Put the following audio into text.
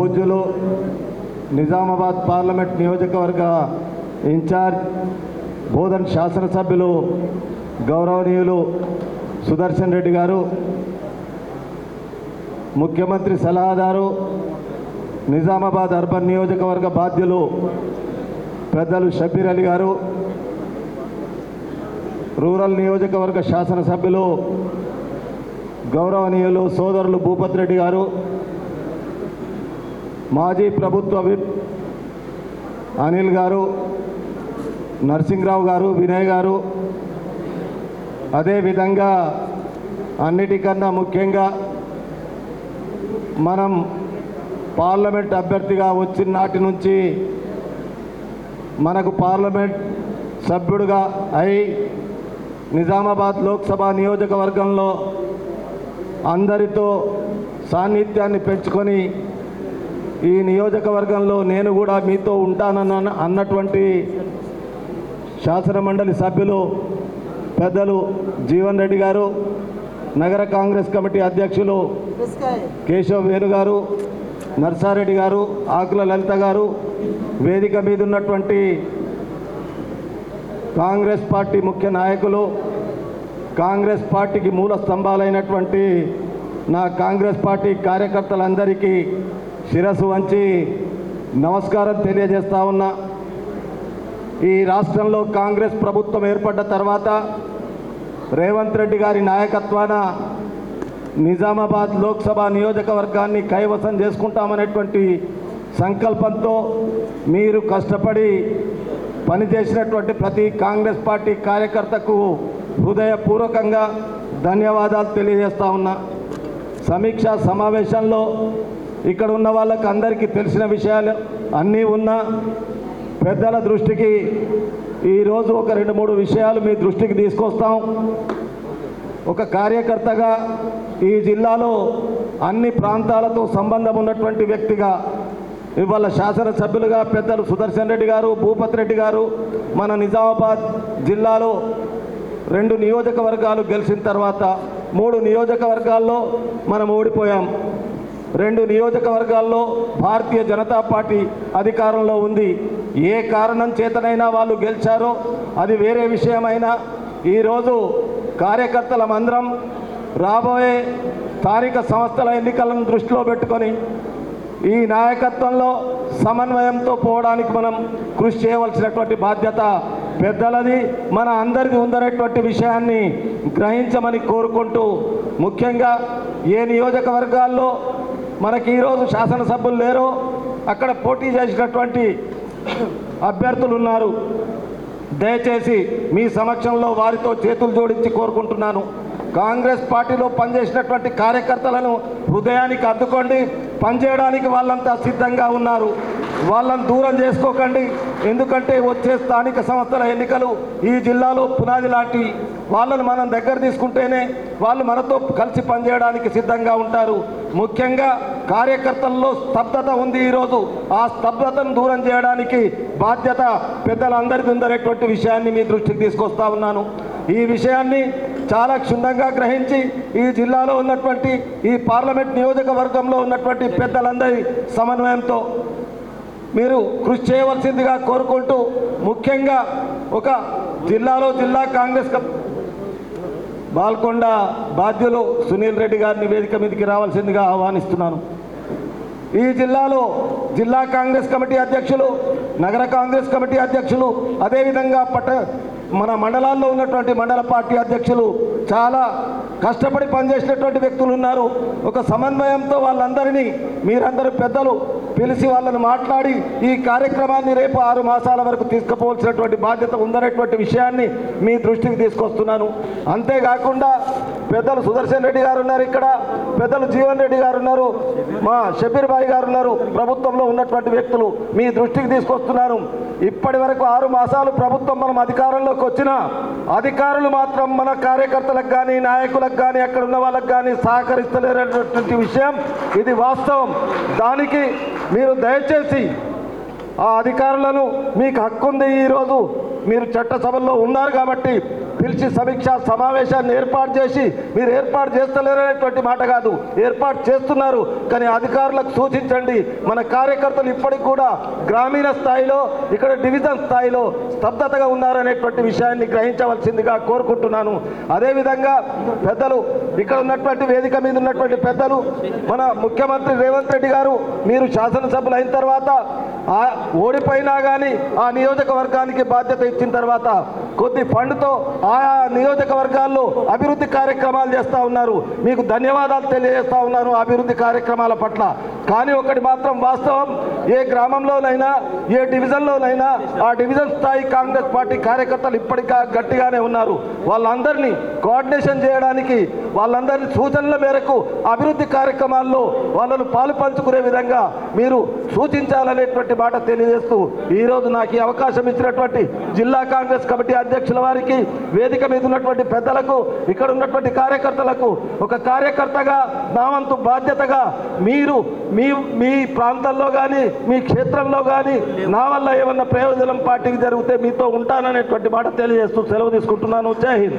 పూజ్యులు నిజామాబాద్ పార్లమెంట్ నియోజకవర్గ ఇన్ఛార్జ్ బోధన్ శాసనసభ్యులు గౌరవనీయులు సుదర్శన్ రెడ్డి గారు ముఖ్యమంత్రి సలహాదారు నిజామాబాద్ అర్బన్ నియోజకవర్గ బాధ్యులు పెద్దలు షబీర్ అలీ గారు రూరల్ నియోజకవర్గ శాసనసభ్యులు గౌరవనీయులు సోదరులు భూపత్ రెడ్డి గారు మాజీ ప్రభుత్వ విప్ అనిల్ గారు నరసింహరావు గారు వినయ్ గారు అదేవిధంగా అన్నిటికన్నా ముఖ్యంగా మనం పార్లమెంట్ అభ్యర్థిగా వచ్చిన నాటి నుంచి మనకు పార్లమెంట్ సభ్యుడిగా అయి నిజామాబాద్ లోక్సభ నియోజకవర్గంలో అందరితో సాన్నిధ్యాన్ని పెంచుకొని ఈ నియోజకవర్గంలో నేను కూడా మీతో ఉంటానన్న అన్నటువంటి శాసనమండలి సభ్యులు పెద్దలు జీవన్ రెడ్డి గారు నగర కాంగ్రెస్ కమిటీ అధ్యక్షులు కేశవ్ వేణు గారు నర్సారెడ్డి గారు ఆకుల లలిత గారు వేదిక మీద ఉన్నటువంటి కాంగ్రెస్ పార్టీ ముఖ్య నాయకులు కాంగ్రెస్ పార్టీకి మూల స్తంభాలైనటువంటి నా కాంగ్రెస్ పార్టీ కార్యకర్తలందరికీ శిరస్సు వంచి నమస్కారం తెలియజేస్తా ఉన్నా. ఈ రాష్ట్రంలో కాంగ్రెస్ ప్రభుత్వం ఏర్పడ్డ తర్వాత రేవంత్ రెడ్డి గారి నాయకత్వాన నిజామాబాద్ లోక్సభ నియోజకవర్గాన్ని కైవసం చేసుకుంటామనేటువంటి సంకల్పంతో మీరు కష్టపడి పనిచేసినటువంటి ప్రతి కాంగ్రెస్ పార్టీ కార్యకర్తకు హృదయపూర్వకంగా ధన్యవాదాలు తెలియజేస్తా ఉన్నా. సమీక్షా సమావేశంలో ఇక్కడ ఉన్న వాళ్ళకి అందరికీ తెలిసిన విషయాలు అన్నీ ఉన్నా పెద్దల దృష్టికి ఈరోజు ఒక రెండు మూడు విషయాలు మీ దృష్టికి తీసుకొస్తాం. ఒక కార్యకర్తగా ఈ జిల్లాలో అన్ని ప్రాంతాలతో సంబంధం ఉన్నటువంటి వ్యక్తిగా ఇవాళ శాసనసభ్యులుగా పెద్దలు సుదర్శన్ రెడ్డి గారు భూపత్ రెడ్డి గారు మన నిజామాబాద్ జిల్లాలో రెండు నియోజకవర్గాలు గెలిచిన తర్వాత మూడు నియోజకవర్గాల్లో మనం ఓడిపోయాం. రెండు నియోజకవర్గాల్లో భారతీయ జనతా పార్టీ అధికారంలో ఉంది. ఏ కారణం చేతనైనా వాళ్ళు గెలిచారో అది వేరే విషయమైనా. ఈరోజు కార్యకర్తలమందరం రాబోయే స్థానిక సంస్థల ఎన్నికలను దృష్టిలో పెట్టుకొని ఈ నాయకత్వంలో సమన్వయంతో పోవడానికి మనం కృషి చేయవలసినటువంటి బాధ్యత పెద్దలది. మన అందరిది ఉందనేటువంటి విషయాన్ని గ్రహించమని కోరుకుంటూ ముఖ్యంగా ఏ నియోజకవర్గాల్లో మనకి ఈరోజు శాసనసభ్యులు లేరో. అక్కడ పోటీ చేసినటువంటి అభ్యర్థులు ఉన్నారు. దయచేసి మీ సమక్షంలో వారితో చేతులు జోడించి కోరుకుంటున్నాను. కాంగ్రెస్ పార్టీలో పనిచేసినటువంటి కార్యకర్తలను హృదయానికి అద్దుకోండి పనిచేయడానికి వాళ్ళంతా సిద్ధంగా ఉన్నారు. వాళ్ళని దూరం చేసుకోకండి. ఎందుకంటే వచ్చే స్థానిక సంస్థల ఎన్నికలు ఈ జిల్లాలో పునాది లాంటి వాళ్ళను మనం దగ్గర తీసుకుంటేనే వాళ్ళు మనతో కలిసి పనిచేయడానికి సిద్ధంగా ఉంటారు. ముఖ్యంగా కార్యకర్తల్లో స్తబ్దత ఉంది ఈరోజు. ఆ స్తబ్దతను దూరం చేయడానికి బాధ్యత పెద్దలందరిది ఉందనేటువంటి విషయాన్ని మీ దృష్టికి తీసుకొస్తా ఉన్నాను. ఈ విషయాన్ని చాలా క్షుణ్ణంగా గ్రహించి ఈ జిల్లాలో ఉన్నటువంటి ఈ పార్లమెంట్ నియోజకవర్గంలో ఉన్నటువంటి పెద్దలందరి సమన్వయంతో మీరు కృషి చేయవలసిందిగా కోరుకుంటూ ముఖ్యంగా ఒక జిల్లాలో జిల్లా కాంగ్రెస్ కప్- బాల్కొండ బాధ్యులు సునీల్ రెడ్డి గారిని వేదిక మీదకి రావాల్సిందిగా ఆహ్వానిస్తున్నాను. ఈ జిల్లాలో జిల్లా కాంగ్రెస్ కమిటీ అధ్యక్షులు నగర కాంగ్రెస్ కమిటీ అధ్యక్షులు అదేవిధంగా పట్ట మన మండలాల్లో ఉన్నటువంటి మండల పార్టీ అధ్యక్షులు చాలా కష్టపడి పనిచేసినటువంటి వ్యక్తులు ఉన్నారు. ఒక సమన్వయంతో వాళ్ళందరినీ మీరందరూ పెద్దలు పిలిచి వాళ్ళని మాట్లాడి ఈ కార్యక్రమాన్ని రేపు ఆరు మాసాల వరకు తీసుకుపోవాల్సినటువంటి బాధ్యత ఉందనేటువంటి విషయాన్ని మీ దృష్టికి తీసుకొస్తున్నాను. అంతేకాకుండా పెద్దలు సుదర్శన్ రెడ్డి గారు ఉన్నారు ఇక్కడ. పెద్దలు జీవన్ రెడ్డి గారు ఉన్నారు. మా షబీర్ బాయ్ గారు ఉన్నారు. ప్రభుత్వంలో ఉన్నటువంటి వ్యక్తులు మీ దృష్టికి తీసుకొస్తున్నాను ఇప్పటి వరకు ఆరు మాసాలు ప్రభుత్వం మనం అధికారంలోకి వచ్చిన అధికారులు మాత్రం మన కార్యకర్తలకు కానీ నాయకులకు కానీ అక్కడ ఉన్న వాళ్ళకు కానీ సహకరిస్తలేనటువంటి విషయం. ఇది వాస్తవం. దానికి మీరు దయచేసి ఆ అధికారులను మీకు హక్కు ఉంది ఈరోజు మీరు చట్టసభల్లో ఉన్నారు కాబట్టి పిలిచి సమీక్ష సమావేశాన్ని ఏర్పాటు చేసి మీరు ఏర్పాటు చేస్తలేరనేటువంటి మాట కాదు. ఏర్పాటు చేస్తున్నారు. కానీ అధికారులకు సూచించండి. మన కార్యకర్తలు ఇప్పటికి కూడా గ్రామీణ స్థాయిలో ఇక్కడ డివిజన్ స్థాయిలో స్తబ్దతగా ఉన్నారనేటువంటి విషయాన్ని గ్రహించవలసిందిగా కోరుకుంటున్నాను. అదేవిధంగా పెద్దలు ఇక్కడ ఉన్నటువంటి వేదిక మీద ఉన్నటువంటి పెద్దలు మన ముఖ్యమంత్రి రేవంత్ రెడ్డి గారు మీరు శాసనసభ్యులు అయిన తర్వాత ఓడిపోయినా కానీ ఆ నియోజకవర్గానికి బాధ్యత ఇచ్చిన తర్వాత కొద్ది ఫండ్తో ఆయా నియోజకవర్గాల్లో అభివృద్ధి కార్యక్రమాలు చేస్తూ ఉన్నారు. మీకు ధన్యవాదాలు తెలియజేస్తా ఉన్నాను అభివృద్ధి కార్యక్రమాల పట్ల. కానీ ఒకటి మాత్రం వాస్తవం ఏ గ్రామంలోనైనా ఏ డివిజన్లోనైనా ఆ డివిజన్ స్థాయి కాంగ్రెస్ పార్టీ కార్యకర్తలు ఇప్పటికా గట్టిగానే ఉన్నారు. వాళ్ళందరినీ కోఆర్డినేషన్ చేయడానికి వాళ్ళందరినీ సూచనల మేరకు అభివృద్ధి కార్యక్రమాల్లో వాళ్ళను పాలు పంచుకునే విధంగా మీరు సూచించాలనేటువంటి మాట తెలియజేస్తూ ఈరోజు నాకు ఈ అవకాశం ఇచ్చినటువంటి జిల్లా కాంగ్రెస్ కమిటీ అధ్యక్షుల వారికి వేదిక మీద ఉన్నటువంటి పెద్దలకు ఇక్కడ ఉన్నటువంటి కార్యకర్తలకు ఒక కార్యకర్తగా నా వంతు బాధ్యతగా మీరు మీ మీ ప్రాంతంలో కానీ మీ క్షేత్రంలో కానీ నా వల్ల ఏమన్నా ప్రయోజనం పార్టీకి జరిగితే మీతో ఉంటాననేటువంటి మాట తెలియజేస్తూ సెలవు తీసుకుంటున్నాను. జై హింద్.